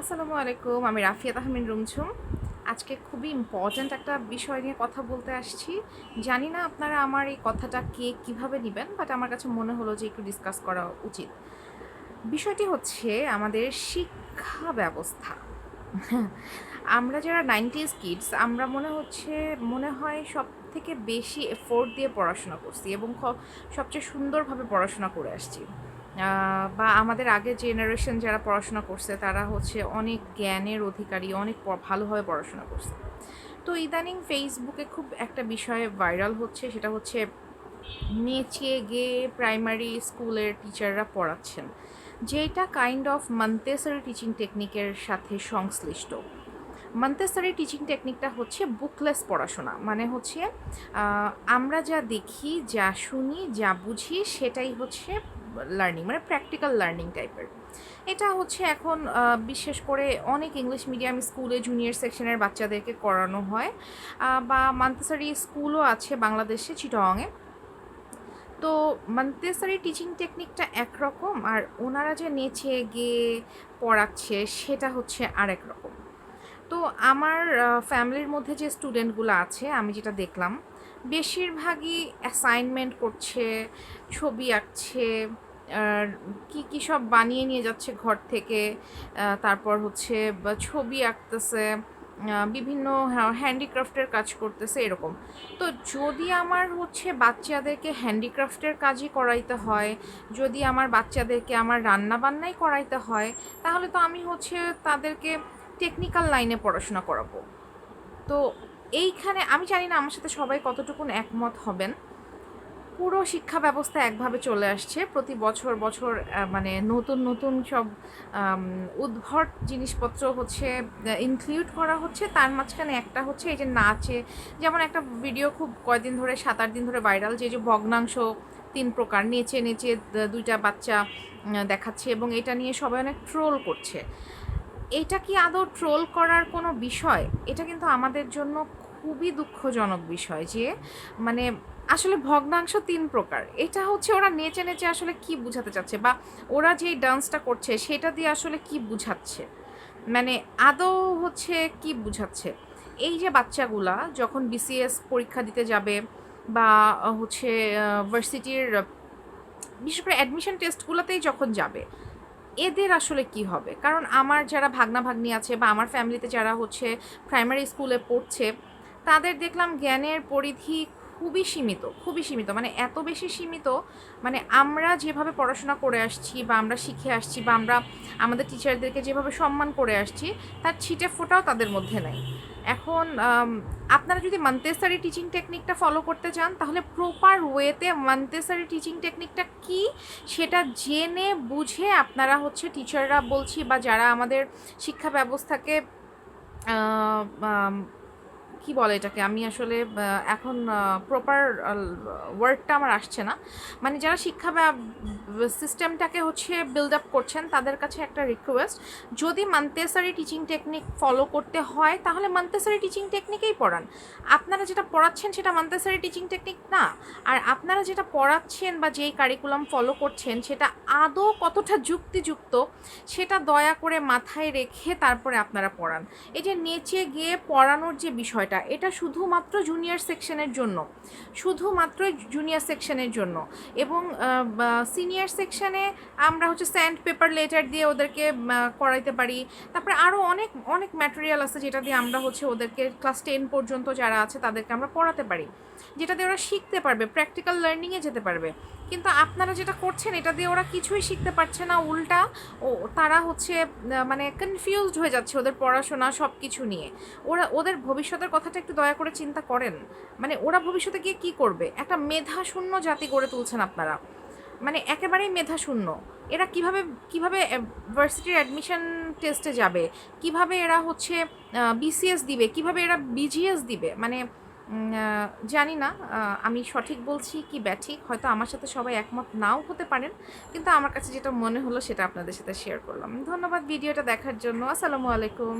আসসালামু আলাইকুম, আমি রাফিয়াত আহমিন রুমঝুম। আজকে খুবই ইম্পর্ট্যান্ট একটা বিষয় নিয়ে কথা বলতে আসছি। জানি না আপনারা আমার এই কথাটা কে কীভাবে নেবেন বাট আমার কাছে মনে হলো যে একটু ডিসকাস করা উচিত। বিষয়টি হচ্ছে আমাদের শিক্ষা ব্যবস্থা। আমরা যারা নাইনটিস কিডস আমরা মনে হচ্ছে, মনে হয় সব থেকে বেশি এফোর্ট দিয়ে পড়াশোনা করছি এবং সবচেয়ে সুন্দরভাবে পড়াশোনা করে আসছি। বা আমাদের আগে জেনারেশন যারা পড়াশোনা করছে, তারা হচ্ছে অনেক জ্ঞানের অধিকারী, অনেক ভালোভাবে পড়াশোনা করছে। তো ইদানিং ফেসবুকে খুব একটা বিষয়ে ভাইরাল হচ্ছে, সেটা হচ্ছে নেচে গিয়ে প্রাইমারি স্কুলের টিচাররা পড়াচ্ছেন, যেটা কাইন্ড অফ মন্তেসরি টিচিং টেকনিকের সাথে সংশ্লিষ্ট। মন্তেসরি টিচিং টেকনিকটা হচ্ছে বুকলেস পড়াশোনা মানে হচ্ছে আমরা যা দেখি, যা শুনি, যা বুঝি, সেটাই হচ্ছে লার্নিং মানে প্র্যাকটিক্যাল লার্নিং টাইপের এটা হচ্ছে এখন বিশেষ করে অনেক ইংলিশ মিডিয়াম স্কুলে জুনিয়র সেকশনের বাচ্চাদেরকে করানো হয়। বা মান্তেসারি স্কুলও আছে বাংলাদেশে চিটংয়ে তো মান্তেসারি টিচিং টেকনিকটা একরকম আর ওনারা যে নেচে গিয়ে পড়াচ্ছে সেটা হচ্ছে আরেক রকম। তো আমার ফ্যামিলির মধ্যে যে স্টুডেন্টগুলো আছে, আমি যেটা দেখলাম, বেশিরভাগই অ্যাসাইনমেন্ট করছে, ছবি আঁকছে আর কি কি সব বানিয়ে নিয়ে যাচ্ছে ঘর থেকে তারপর হচ্ছে ছবি আঁকতেছে বিভিন্ন হ্যান্ডিক্রাফটের কাজ করতেছে, এরকম। তো যদি আমার হচ্ছে বাচ্চাদেরকে হ্যান্ডিক্রাফটের কাজই করাইতে হয়, যদি আমার বাচ্চাদেরকে আমার রান্না বান্নাই করাইতে হয়, তাহলে তো আমি হচ্ছে তাদেরকে টেকনিক্যাল লাইনে পড়াশোনা করাবো। তো এইখানে, আমি জানি না আমার সাথে সবাই কতটুকুন একমত হবেন পুরো শিক্ষা ব্যবস্থা একভাবে চলে আসছে। প্রতি বছর বছর মানে নতুন নতুন সব উদ্ভট জিনিসপত্র হচ্ছে ইনক্লুড করা হচ্ছে। তার মাঝখানে একটা হচ্ছে এই যে নাচে, যেমন একটা ভিডিও খুব কয়দিন ধরে সাত আট দিন ধরে ভাইরাল যে যে ভগ্নাংশ তিন প্রকার, নেচে নেচে দুইটা বাচ্চা দেখাচ্ছে এবং এটা নিয়ে সবাই অনেক ট্রোল করছে। এটা কি আদৌ ট্রোল করার কোনো বিষয়? এটা কিন্তু আমাদের জন্য খুবই দুঃখজনক বিষয় যে মানে আসলে ভগ্নাংশ তিন প্রকার। এটা হচ্ছে ওরা নেচে নেচে আসলে কি বুঝাতে চাচ্ছে বা ওরা যে ডান্সটা করছে সেটা দিয়ে আসলে কি বুঝাচ্ছে? মানে আদৌ হচ্ছে কি বুঝাচ্ছে? এই যে বাচ্চাগুলা যখন বিসিএস পরীক্ষা দিতে যাবে বা হচ্ছে ভার্সিটির বিশেষ করে অ্যাডমিশন টেস্টগুলোতেই যখন যাবে, এদের আসলে কি হবে? কারণ আমার যারা ভাগনা ভাগ্নি আছে বা আমার ফ্যামিলিতে যারা হচ্ছে প্রাইমারি স্কুলে পড়ছে, তাদের দেখলাম জ্ঞানের পরিধি খুবই সীমিত খুবই সীমিত। মানে এত বেশি সীমিত মানে আমরা যেভাবে পড়াশোনা করে আসছি বা আমরা শিখে আসছি বা আমরা আমাদের টিচারদেরকে যেভাবে সম্মান করে আসছি, তার ছিটে ফোটাও তাদের মধ্যে নেই। এখন আপনারা যদি মন্তেসারি টিচিং টেকনিকটা ফলো করতে চান, তাহলে প্রপার ওয়েতে মন্তেসারি টিচিং টেকনিকটা কি, সেটা জেনে বুঝে আপনারা হচ্ছে টিচাররা বলছি বা যারা আমাদের শিক্ষা ব্যবস্থাকে কি বলে এটাকে? আমি আসলে এখন প্রপার ওয়ার্ডটা আমার আসছে না। মানে যারা শিক্ষা সিস্টেমটাকে হচ্ছে বিল্ড আপ করছেন, তাদের কাছে একটা রিকোয়েস্ট যদি মান্তেসারি টিচিং টেকনিক ফলো করতে হয়, তাহলে মান্তেসারি টিচিং টেকনিকেই পড়ান। আপনারা যেটা পড়াচ্ছেন সেটা মান্তেসারি টিচিং টেকনিক না। আর আপনারা যেটা পড়াচ্ছেন বা যেই কারিকুলাম ফলো করছেন, সেটা আদৌ কতটা যুক্তিযুক্ত, সেটা দয়া করে মাথায় রেখে তারপরে আপনারা পড়ান। এই যে নেচে গিয়ে পড়ানোর যে বিষয়টা এটা শুধুমাত্র জুনিয়র সেকশনের জন্য। শুধুমাত্র জুনিয়র সেকশনের জন্য। এবং সিনিয়র সেকশনে আমরা হচ্ছে স্যান্ড পেপার লেটার দিয়ে ওদেরকে করাইতে পারি। তারপরে আরও অনেক অনেক ম্যাটেরিয়াল আছে যেটা দিয়ে আমরা হচ্ছে ওদেরকে ক্লাস টেন পর্যন্ত যারা আছে তাদেরকে আমরা পড়াতে পারি। যেটা দিয়ে ওরা শিখতে পারবে প্র্যাকটিক্যাল লার্নিংয়ে যেতে পারবে। কিন্তু আপনারা যেটা করছেন, এটা দিয়ে ওরা কিছুই শিখতে পারছে না, উল্টা ও, তারা হচ্ছে মানে কনফিউজড হয়ে যাচ্ছে ওদের পড়াশোনা সব কিছু নিয়ে। ওরা, ওদের ভবিষ্যতের কথাটা একটু দয়া করে চিন্তা করেন। মানে ওরা ভবিষ্যতে গিয়ে কি করবে? একটা মেধা শূন্য জাতি গড়ে তুলছেন আপনারা। মানে একেবারেই মেধা শূন্য এরা কীভাবে কীভাবে ভার্সিটির অ্যাডমিশন টেস্টে যাবে? কীভাবে এরা হচ্ছে বিসিএস দিবে? কীভাবে এরা বিজিএস দিবে? মানে জানি না আমি সঠিক বলছি কি ব্যাঠিক? হয়তো আমার সাথে সবাই একমত নাও হতে পারেন। কিন্তু আমার কাছে যেটা মনে হলো সেটা আপনাদের সাথে শেয়ার করলাম। ধন্যবাদ ভিডিওটা দেখার জন্য। আসসালামু আলাইকুম।